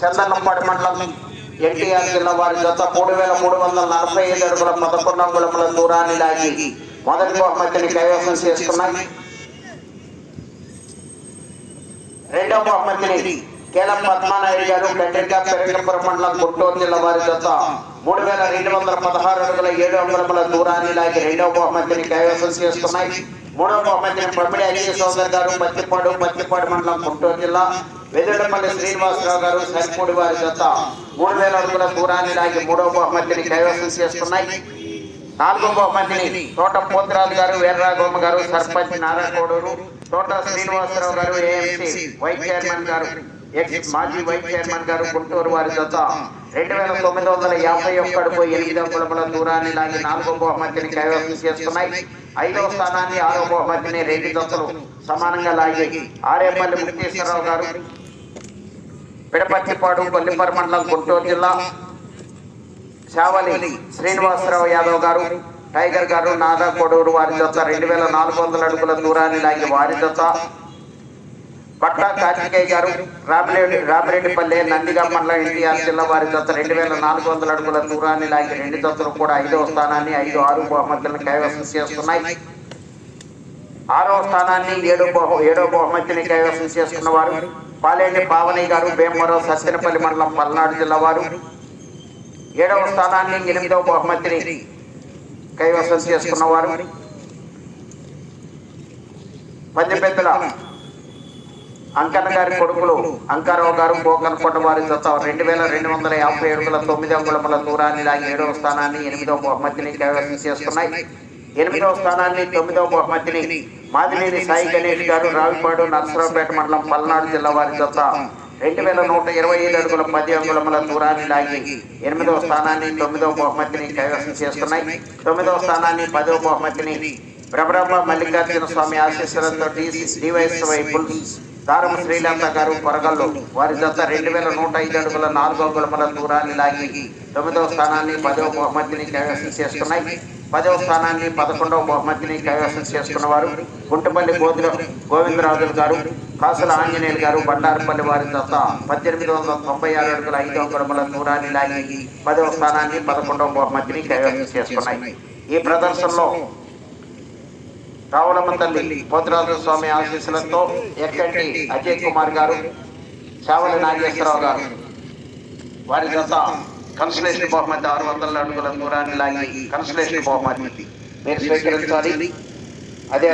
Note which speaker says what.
Speaker 1: చందనంపాడి మండలం ఎన్టీఆర్ జిల్లా వారి జత మూడు వేల మూడు వందల నలభై ఐదు అడుగుల పదకొండు అంగుళముల దూరాన్ని లాగి మొదటి బహుమతిని కైవసం చేసుకున్నాయి. రెండవ బహుమతిని కేలం పద్మానాయుడు గారు కండ్రిక పెరగపురం మండలం గుంటూరు జిల్లా వారి జత మూడు వేల రెండు వందల పదహారు అడుగుల ఏడు అంగుళముల దూరాన్ని లాగి రెండవ బహుమతిని కైవసం చేసుకున్నాయి. మూడవ బహుమతిని పంపిణీ అజయ్ సోదర్ గారు పత్తిపాడు పత్తిపాడు మండలం గుంటూరు జిల్లా వెదుడపల్లి శ్రీనివాసరావు గారు సరిపూడి వారి జత మూడు వేల అడుగుల దూరాన్ని లాగి మూడవ బహుమతిని కైవసం చేస్తున్నాయి. నాలుగో బహుమతిని తోట పోతురాజు గారు వీర్రాఘోమ గారు సర్పంచ్ నారాయణగౌడూరు తోట శ్రీనివాసరావు గారు ఏఎంసీ వైస్ చైర్మన్ గారు ఎక్స్ మాజీ వైస్ చైర్మన్ గారు గుంటూరు వారి జత రెండు వేల తొమ్మిది వందల యాభై ఒక్క అడుగు ఎనిమిది అంగుళముల దూరాన్ని లాగి నాలుగో బహుమతిని కైవసం చేసుకున్నాయి. ఐదవ స్థానాన్ని ఆరో బహుమతిని రెండు జతలు సమానంగా లాగి ఆరేపల్లి ముక్తేశ్వరరావు గారు పిడపత్తిపాడు కొల్లిపర మండలం గుంటూరు జిల్లా శావలి శ్రీనివాసరావు యాదవ్ గారు టైగర్ గారు నాదా కొడూరు వారి జత రెండు వేల నాలుగు వందల అడుగుల దూరాన్ని లాగి వారి జత పట్టా కార్తికేయ గారు రామిరెడ్డి రామిరెడ్డిపల్లె నందిగా మండల ఎన్టీఆర్ జిల్లా వారి జత రెండు వేల నాలుగు వందల అడుగుల దూరాన్ని లాగి రెండు జతలు కూడా ఐదవ స్థానాన్ని ఐదు ఆరు బహుమతులను కైవసం చేస్తున్నాయి. ఆరవ స్థానాన్ని ఏడో బహు ఏడో బహుమతిని కైవసం చేసుకున్న వారు పాలేని పావని గారు భీమవరం సత్తెనపల్లి మండలం పల్నాడు జిల్లా వారు ఏడవ స్థానాన్ని ఎనిమిదవ బహుమతిని కైవసం చేసుకున్నవారు పది పెద్దల అంకన్న గారి కొడుకులు అంకారావు గారు పోకనకొండ వారి జత రెండు వేల రెండు వందల యాభై ఏడుగుల తొమ్మిది అంగుళముల దూరాన్ని లాగి ఏడవ స్థానాన్ని ఎనిమిదవ బహుమతిని కైవసం చేసుకున్నాయి. ఎనిమిదవ స్థానాన్ని తొమ్మిదవ బహుమతిని మాదినేని సాయి గణేష్ గారు రావిపాడు నరసరావుపేట మండలం పల్నాడు జిల్లా వారి జత రెండు వేల నూట ఇరవై ఐదు అడుగుల పది అంగుళముల దూరాన్ని లాగి ఎనిమిదవ స్థానాన్ని తొమ్మిదవ బహుమతిని కైవసం చేసుకున్నాయి. తొమ్మిదవ స్థానాన్ని పదవ బహుమతిని బ్రహ్మ మల్లికార్జున స్వామి ఆశీస్సులతో డివైఎస్వై పుల్స్ దారం శ్రీలంక గారు కొరగల్లో. వారి జత రెండు వేల నూట ఐదు అడుగుల నాలుగో అంగుళముల దూరాన్ని లాగి తొమ్మిదవ స్థానాన్ని పదవ బహుమతిని కైవసం చేసుకున్నాయి పదవ స్థానాన్ని పదకొండవ బహుమతిని కైవసం చేసుకున్న వారు గుంటపల్లి గోధుల గోవిందరాజులు గారు కాసుల ఆంజనేయులు గారు బండారుపల్లి వారి జత పద్దెనిమిది వందల తొంభై ఆరు అడుగుల ఐదవ అంగుళముల దూరాన్ని లాగి పదవ స్థానాన్ని పదకొండవ బహుమతిని కైవసం చేసుకున్నాయి ఈ ప్రదర్శనలో రావులమ్మ తల్లి పోతురాజు స్వామి ఆశీస్సులతో ఎక్కంటి అజయ్ కుమార్ గారు చావలి నాగేశ్వరరావు గారు. వారి జత కన్సలేషన్ బహుమతి ఆరు వందల అడుగుల దూరాన్ని లాగి కన్సలేషన్ బహుమతి మీరు స్వీకరించాలి. అదే